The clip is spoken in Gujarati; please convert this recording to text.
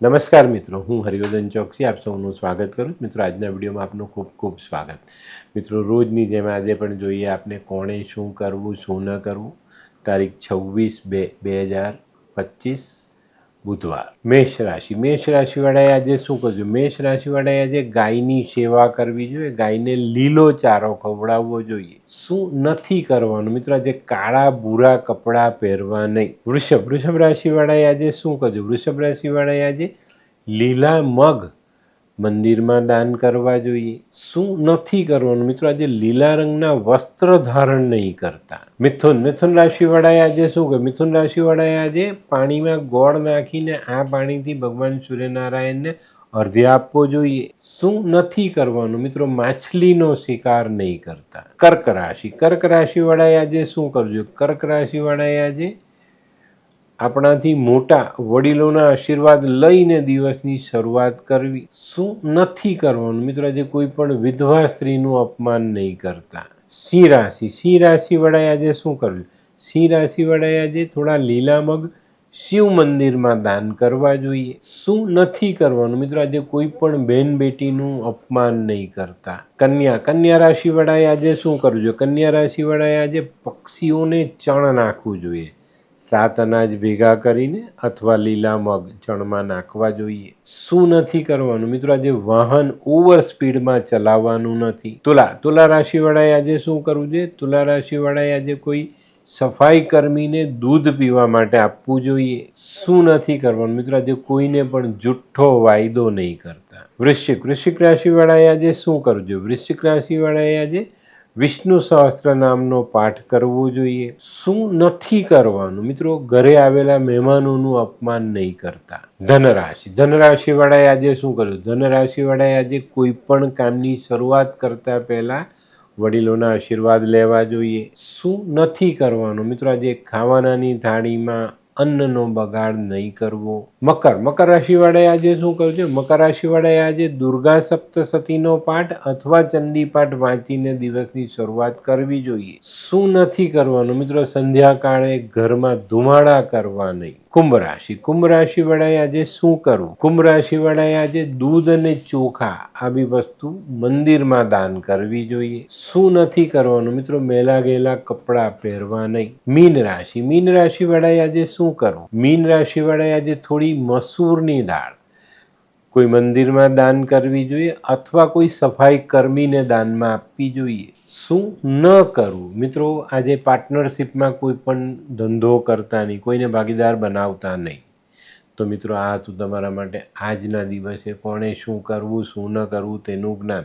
નમસ્કાર મિત્રો, હું હરિવર્ધન ચોકસી, આપ સૌનું સ્વાગત કરું છું. મિત્રો, આજના વિડીયોમાં આપનું ખૂબ ખૂબ સ્વાગત મિત્રો, રોજની જેમ આજે પણ જોઈએ આપને કોણે શું કરવું, શું ન કરવું તારીખ છવ્વીસ બે બે હજાર પચીસ બુધવાર. મેષ રાશિ. મેષ રાશિવાળાએ આજે શું કરવું મેષ રાશિવાળાએ આજે ગાયની સેવા કરવી જોઈએ. ગાયને લીલો ચારો ખવડાવવો જોઈએ. શું નથી કરવાનું? મિત્રો, આજે કાળા, ભૂરા કપડાં પહેરવા નહીં. વૃષભ. વૃષભ રાશિવાળાએ આજે શું કરવું વૃષભ રાશિવાળાએ આજે લીલા મગ મંદિરમાં દાન કરવા જોઈએ. શું નથી કરવાનું? મિત્રો, આજે લીલા રંગના વસ્ત્ર ધારણ નહીં કરતા. મિથુન મિથુન રાશિવાળાએ આજે શું કરે મિથુન રાશિવાળાએ આજે પાણીમાં ગોળ નાખીને આ પાણીથી ભગવાન સૂર્યનારાયણને અર્ધ્ય આપવો જોઈએ. શું નથી કરવાનું? મિત્રો, માછલીનો શિકાર નહીં કરતા. કર્ક રાશિ. કર્ક રાશિવાળાએ આજે શું કરજો કર્ક રાશિવાળાએ આજે આપણાથી મોટા વડીલોના આશીર્વાદ લઈને દિવસની શરૂઆત કરવી શું નથી કરવાનું? મિત્રો, આજે કોઈ પણ વિધવા સ્ત્રીનું અપમાન નહીં કરતા. સિંહ રાશિ. સિંહ રાશિવાળાએ આજે શું કરવું સિંહ રાશિવાળાએ આજે થોડા લીલા મગ શિવ મંદિરમાં દાન કરવા જોઈએ. શું નથી કરવાનું? મિત્રો, આજે કોઈ પણ બેન બેટીનું અપમાન નહીં કરતા. કન્યા. કન્યા રાશિવાળાએ આજે શું કરવું જોઈએ કન્યા રાશિવાળાએ આજે પક્ષીઓને ચણ નાખવું જોઈએ. સાત અનાજ ભેગા કરીને અથવા લીલા મગ ચણમાં નાખવા જોઈએ. શું નથી કરવાનું? મિત્રો, આજે વાહન ઓવર સ્પીડમાં ચલાવવાનું નથી. તુલા તુલા રાશિવાળાએ આજે શું કરવું જોઈએ? તુલા રાશિવાળાએ આજે કોઈ સફાઈ કર્મીને દૂધ પીવા માટે આપવું જોઈએ. શું નથી કરવાનું? મિત્રો, આજે કોઈને પણ જુઠ્ઠો વાયદો નહીં કરતા. વૃશ્ચિક વૃશ્ચિક રાશિવાળાએ આજે શું કરવું જોઈએ? વૃશ્ચિક રાશિવાળાએ આજે વિષ્ણુ સહસ્ત્ર નામનો પાઠ કરવો જોઈએ. શું નથી કરવાનું? મિત્રો, ઘરે આવેલા મહેમાનોનું અપમાન નહીં કરતા. ધનરાશિ. ધનરાશિવાળાએ આજે શું કર્યું? ધનરાશિવાળાએ આજે કોઈ પણ કામની શરૂઆત કરતા પહેલા વડીલોના આશીર્વાદ લેવા જોઈએ. શું નથી કરવાનું? મિત્રો, આજે ખાવાનાની થાળીમાં અન્નનો બગાડ નહીં કરવો. મકર. મકર રાશિવાળાએ આજે શું કરવું છે? મકર રાશિવાળાએ આજે દુર્ગા સપ્તસતીનો પાઠ અથવા ચંડી પાઠ વાંચીને દિવસની શરૂઆત કરવી જોઈએ. શું નથી કરવાનું મિત્રો? સંધ્યાકાળે ઘરમાં ધુમાડા કરવા નહીં. કુંભ રાશિ. કુંભ રાશિવાળાએ આજે શું કરવું? કુંભ રાશિવાળાએ આજે દૂધ અને ચોખા આવી વસ્તુ મંદિરમાં દાન કરવી જોઈએ. શું નથી કરવાનું મિત્રો? મેલા ગયેલા કપડાં પહેરવા નહીં. મીન રાશિ. મીન રાશિવાળાએ આજે શું કરવું? મીન રાશિવાળાએ આજે થોડી મસૂરની દાળ. કોઈ મંદિરમાં દાન કરવી જોઈએ અથવા કોઈ સફાઈ કર્મીને દાનમાં આપવી જોઈએ. શું ન કરવું મિત્રો, આજે પાર્ટનરશિપમાં કોઈ પણ ધંધો કરતા નહીં, કોઈને ભાગીદાર બનાવતા નહીં. તો મિત્રો, આ હતું તમારા માટે આજના દિવસે કોણે શું કરવું, શું ન કરવું તેનું જ્ઞાન.